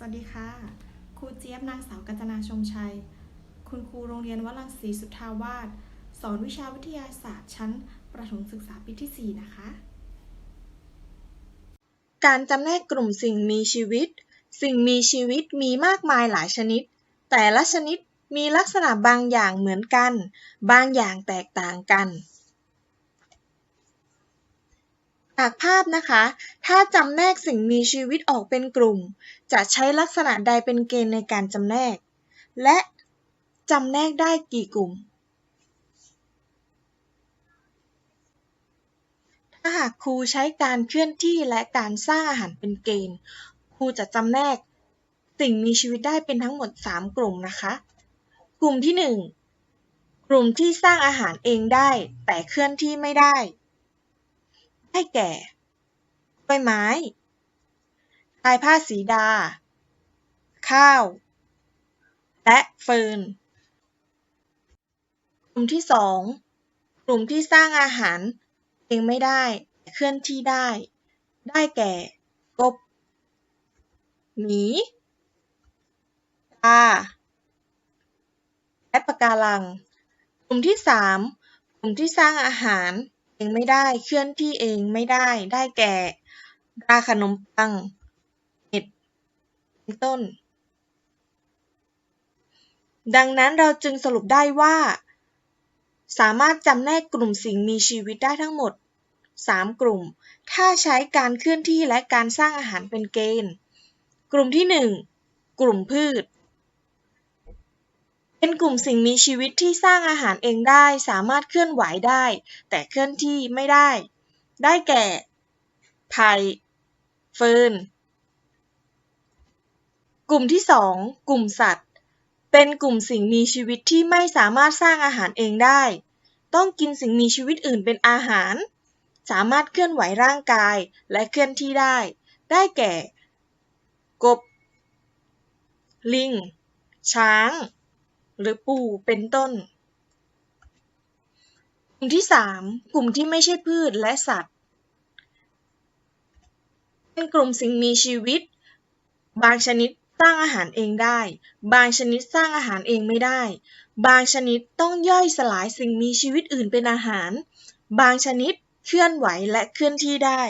สวัสดีค่ะ ครูเจี๊ยบนางสาวกัญจนาชมชัย คุณครูโรงเรียนวลังศรีสุทธาวาสสอนวิชาวิทยาศาสตร์ชั้น ประถมศึกษาปีที่ 4 นะคะ การจำแนกกลุ่มสิ่งมีชีวิต สิ่งมีชีวิตมีมากมายหลายชนิด แต่ละชนิดมีลักษณะบางอย่างเหมือนกัน บางอย่างแตกต่างกัน จากภาพนะคะ ถ้าจำแนกสิ่งมีชีวิตออกเป็นกลุ่ม จะใช้ลักษณะใดเป็นเกณฑ์ในการจำแนก และจำแนกได้กี่กลุ่ม ถ้าหากครูใช้การเคลื่อนที่และการสร้างอาหารเป็นเกณฑ์ ครูจะจำแนกสิ่งมีชีวิตได้เป็นทั้งหมด 3 กลุ่มนะคะ กลุ่มที่ 1 กลุ่มที่สร้างอาหารเองได้ แต่เคลื่อนที่ไม่ได้ ได้แก่กล้วยไม้ทายผ้าสีดา ข้าว และเฟิร์นกลุ่มที่ 2 กลุ่มที่สร้างอาหารเองไม่ได้แต่เคลื่อนที่ได้ ได้แก่กบ หมีปลาและปะการัง กลุ่มที่ 3 กลุ่มที่สร้างอาหาร เองไม่ได้ เคลื่อนที่เองไม่ได้ ได้แก่ปลาขนมปังเห็ดเป็นต้น ดังนั้นเราจึงสรุปได้ว่า สามารถจำแนกกลุ่มสิ่งมีชีวิตได้ทั้งหมด 3 กลุ่ม ถ้าใช้การเคลื่อนที่และการสร้างอาหารเป็นเกณฑ์ กลุ่มที่ 1 กลุ่มพืช เป็นกลุ่มสิ่งมีชีวิตที่สร้างอาหารเองได้ สามารถเคลื่อนไหวได้ แต่เคลื่อนที่ไม่ได้ ได้แก่ไผ่เฟิร์นกลุ่มที่ 2 กลุ่มสัตว์ เป็นกลุ่มสิ่งมีชีวิตที่ไม่สามารถสร้างอาหารเองได้ ต้องกินสิ่งมีชีวิตอื่นเป็นอาหาร สามารถเคลื่อนไหวร่างกายและเคลื่อนที่ได้ ได้แก่ กบ ลิง ช้าง หรือปูเป็นต้น กลุ่มที่ 3 กลุ่มที่ไม่ใช่พืชและสัตว์ เป็นกลุ่มสิ่งมีชีวิต บางชนิดสร้างอาหารเองได้ บางชนิดสร้างอาหารเองไม่ได้ บางชนิดต้องย่อยสลายสิ่งมีชีวิตอื่นเป็นอาหาร บางชนิดเคลื่อนไหวและเคลื่อนที่ได้